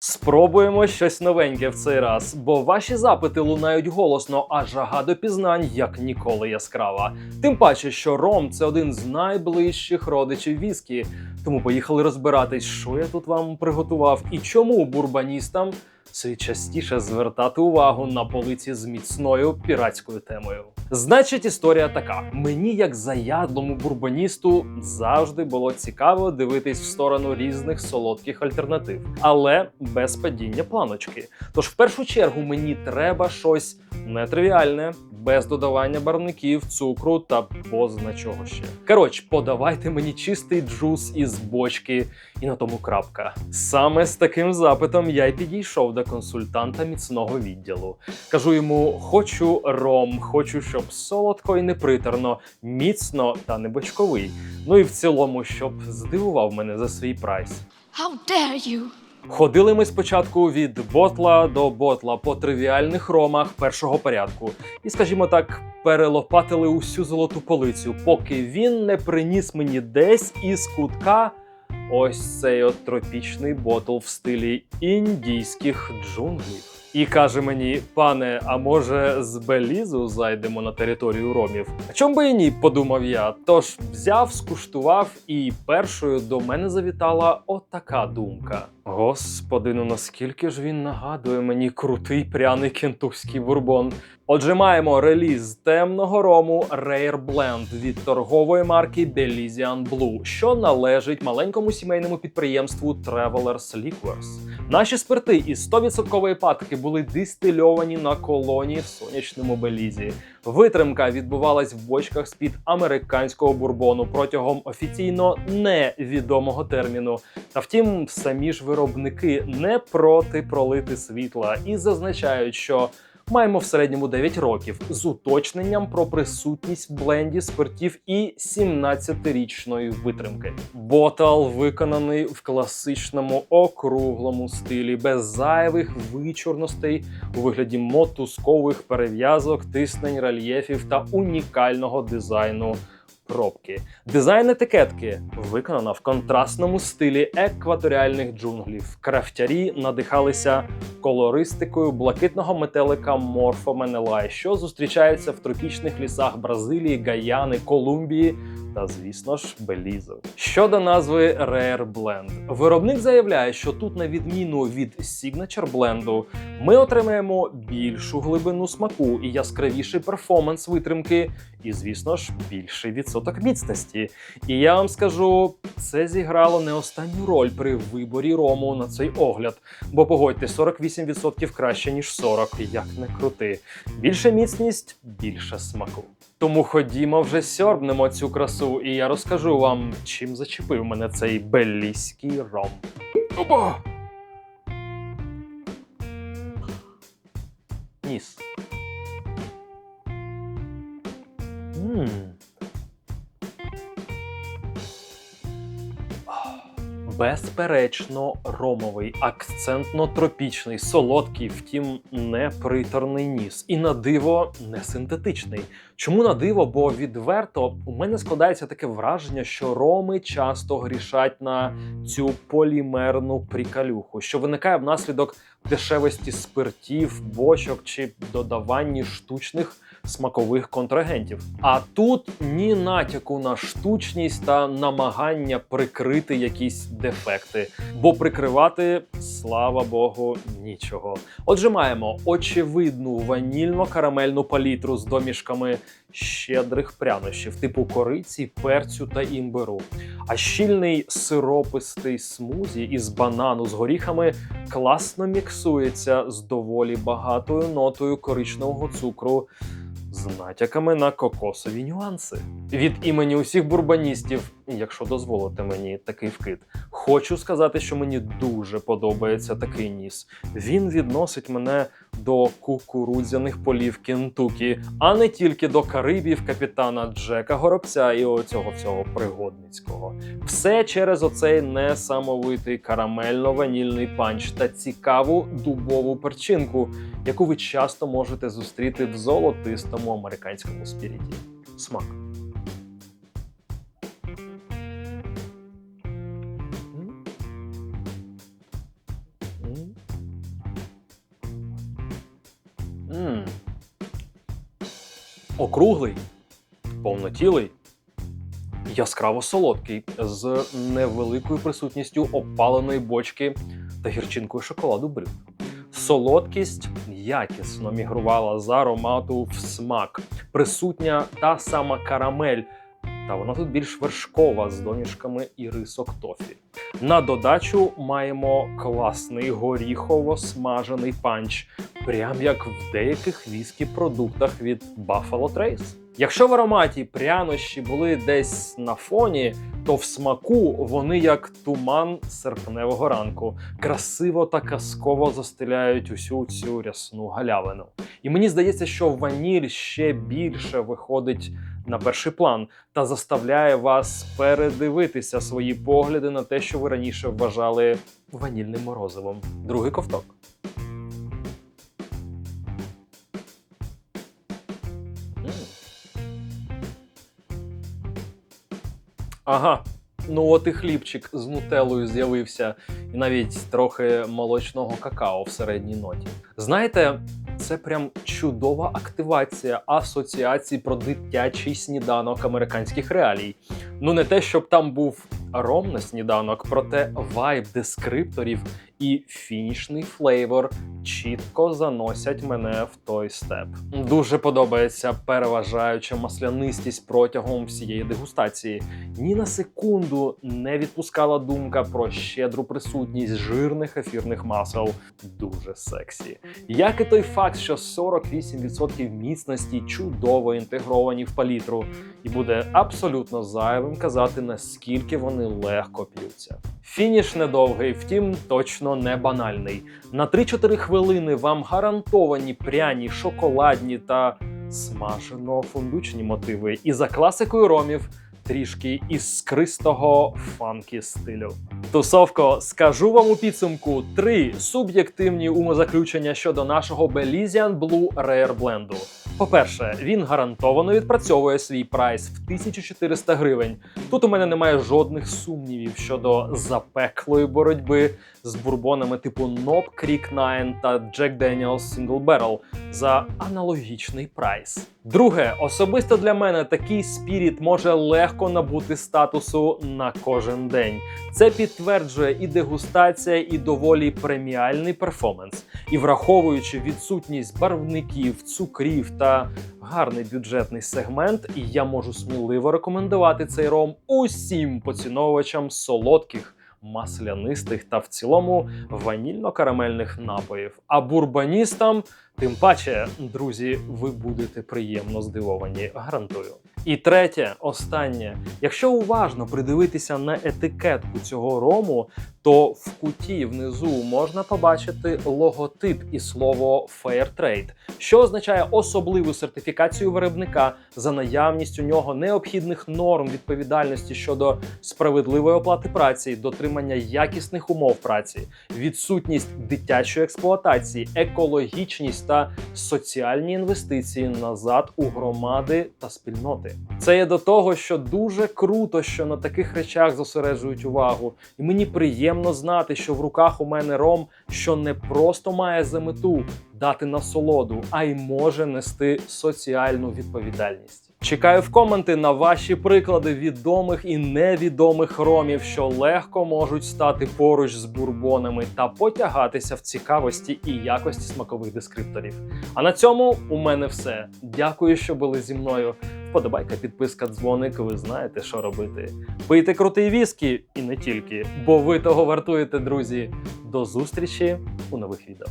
Спробуємо щось новеньке в цей раз, бо ваші запити лунають голосно, а жага до пізнань як ніколи яскрава. Тим паче, що ром це один з найближчих родичів віскі. Тому поїхали розбиратись, що я тут вам приготував і чому бурбаністам слід частіше звертати увагу на полиці з міцною піратською темою. Значить, історія така: мені, як заядлому бурбоністу, завжди було цікаво дивитись в сторону різних солодких альтернатив, але без падіння планочки. Тож, в першу чергу, мені треба щось нетривіальне, без додавання барвників, цукру та бозна чого ще. Коротше, подавайте мені чистий джус із бочки, і на тому крапка. Саме з таким запитом я й підійшов до консультанта міцного відділу. Кажу йому: хочу ром, хочу, щоб солодко і неприторно, міцно та не бочковий. Ну і в цілому, щоб здивував мене за свій прайс. How dare you! Ходили ми спочатку від ботла до ботла по тривіальних ромах першого порядку, і, скажімо так, перелопатили усю золоту полицю, поки він не приніс мені десь із кутка ось цей от тропічний ботл в стилі індійських джунглів. І каже мені, пане, а може з Белізу зайдемо на територію ромів? А чом би і ні, подумав я. Тож взяв, скуштував, і першою до мене завітала отака думка. Господи, ну наскільки ж він нагадує мені крутий пряний кентукський бурбон. Отже, маємо реліз темного рому Rare Blend від торгової марки Belizean Blue, що належить маленькому сімейному підприємству Travelers Liquors. Наші спирти із 100% патки були дистильовані на колоні в сонячному Белізі. Витримка відбувалась в бочках з-під американського бурбону протягом офіційно невідомого терміну. Та втім, самі ж виробники не проти пролити світла і зазначають, що маємо в середньому 9 років з уточненням про присутність в бленді спиртів і 17-річної витримки. Ботал виконаний в класичному округлому стилі, без зайвих вичорностей у вигляді мотузкових перев'язок, тиснень, рельєфів та унікального дизайну. Пробки. Дизайн етикетки виконана в контрастному стилі екваторіальних джунглів. Крафтярі надихалися колористикою блакитного метелика Морфо Менелай, що зустрічається в тропічних лісах Бразилії, Гаяни, Колумбії та, звісно ж, Белізу. Щодо назви Rare Blend, виробник заявляє, що тут, на відміну від Signature Blend, ми отримаємо більшу глибину смаку і яскравіший перформанс витримки, і, звісно ж, більший відсоток міцності. І я вам скажу, це зіграло не останню роль при виборі рому на цей огляд. Бо погодьте, 48% краще, ніж 40, як не крути. Більша міцність, більше смаку. Тому ходімо вже сьорбнемо цю красу, і я розкажу вам, чим зачепив мене цей беліський ром. Опа! Ніс. Ммм. Безперечно, ромовий, акцентно-тропічний, солодкий, втім, не приторний ніс. І на диво не синтетичний. Чому на диво? Бо відверто у мене складається таке враження, що роми часто грішать на цю полімерну прикалюху, що виникає внаслідок дешевості спиртів, бочок чи додаванні штучних смакових контрагентів. А тут ні натяку на штучність та намагання прикрити якісь дефекти, бо прикривати, слава Богу, нічого. Отже, маємо очевидну ванільно-карамельну палітру з домішками щедрих прянощів, типу кориці, перцю та імбиру. А щільний сиропистий смузі із банану з горіхами класно міксується з доволі багатою нотою коричневого цукру з натяками на кокосові нюанси. Від імені усіх бурбаністів, якщо дозволите мені такий вкид, хочу сказати, що мені дуже подобається такий ніс. Він відносить мене до кукурудзяних полів Кентукі, а не тільки до Карибів капітана Джека Горобця і оцього всього пригодницького. Все через оцей несамовитий карамельно-ванільний панч та цікаву дубову перчинку, яку ви часто можете зустріти в золотистому американському спіріті. Смак. М. Округлий, повнотілий, яскраво солодкий, з невеликою присутністю опаленої бочки та гірчинкою шоколаду брюд. Солодкість якісно мігрувала з аромату в смак. Присутня та сама карамель, та вона тут більш вершкова з домішками і рисок тофі. На додачу маємо класний горіхово-смажений панч, прям як в деяких віскі продуктах від Buffalo Trace. Якщо в ароматі прянощі були десь на фоні, то в смаку вони як туман серпневого ранку, красиво та казково застеляють усю цю рясну галявину. І мені здається, що ваніль ще більше виходить на перший план та заставляє вас передивитися свої погляди на те, що ви раніше вважали ванільним морозивом. Другий ковток. Ага. Ну от і хлібчик з нутелою з'явився, і навіть трохи молочного какао в середній ноті. Знаєте, це прям чудова активація асоціацій про дитячий сніданок американських реалій. Ну не те, щоб там був ром на сніданок, проте вайб дескрипторів і фінішний флейвор чітко заносять мене в той степ. Дуже подобається переважаюча маслянистість протягом всієї дегустації. Ні на секунду не відпускала думка про щедру присутність жирних ефірних масел. Дуже сексі. Як і той факт, що 48% міцності чудово інтегровані в палітру, і буде абсолютно зайвим казати, наскільки вони легко п'ються. Фініш недовгий, втім, точно не банальний. На 3-4 хвилини вам гарантовані пряні, шоколадні та смажено-фундучні мотиви. І за класикою ромів трішки іскристого фанкі стилю. Тусовко, скажу вам у підсумку три суб'єктивні умозаключення щодо нашого Belizean Blue Rare бленду. По-перше, він гарантовано відпрацьовує свій прайс в 1400 гривень. Тут у мене немає жодних сумнівів щодо запеклої боротьби з бурбонами типу Knob Creek 9 та Jack Daniel's Single Barrel за аналогічний прайс. Друге, особисто для мене такий спіріт може легко набути статусу на кожен день. Це підтверджує і дегустація, і доволі преміальний перформанс. І враховуючи відсутність барвників, цукрів та гарний бюджетний сегмент, і я можу сміливо рекомендувати цей ром усім поціновувачам солодких. Маслянистих та в цілому ванільно-карамельних напоїв. А бурбаністам, тим паче, друзі, ви будете приємно здивовані, гарантую. І третє, останнє. Якщо уважно придивитися на етикетку цього рому, то в куті внизу можна побачити логотип і слово Fairtrade, що означає особливу сертифікацію виробника за наявність у нього необхідних норм відповідальності щодо справедливої оплати праці, дотримання якісних умов праці, відсутність дитячої експлуатації, екологічність та соціальні інвестиції назад у громади та спільноти. Це є до того, що дуже круто, що на таких речах зосереджують увагу, і мені приємно знати, що в руках у мене ром, що не просто має за мету дати насолоду, а й може нести соціальну відповідальність. Чекаю в коменти на ваші приклади відомих і невідомих ромів, що легко можуть стати поруч з бурбонами та потягатися в цікавості і якості смакових дескрипторів. А на цьому у мене все. Дякую, що були зі мною. Вподобайка, підписка, дзвоник. Ви знаєте, що робити. Пийте крутий віскі і не тільки, бо ви того вартуєте, друзі. До зустрічі у нових відео.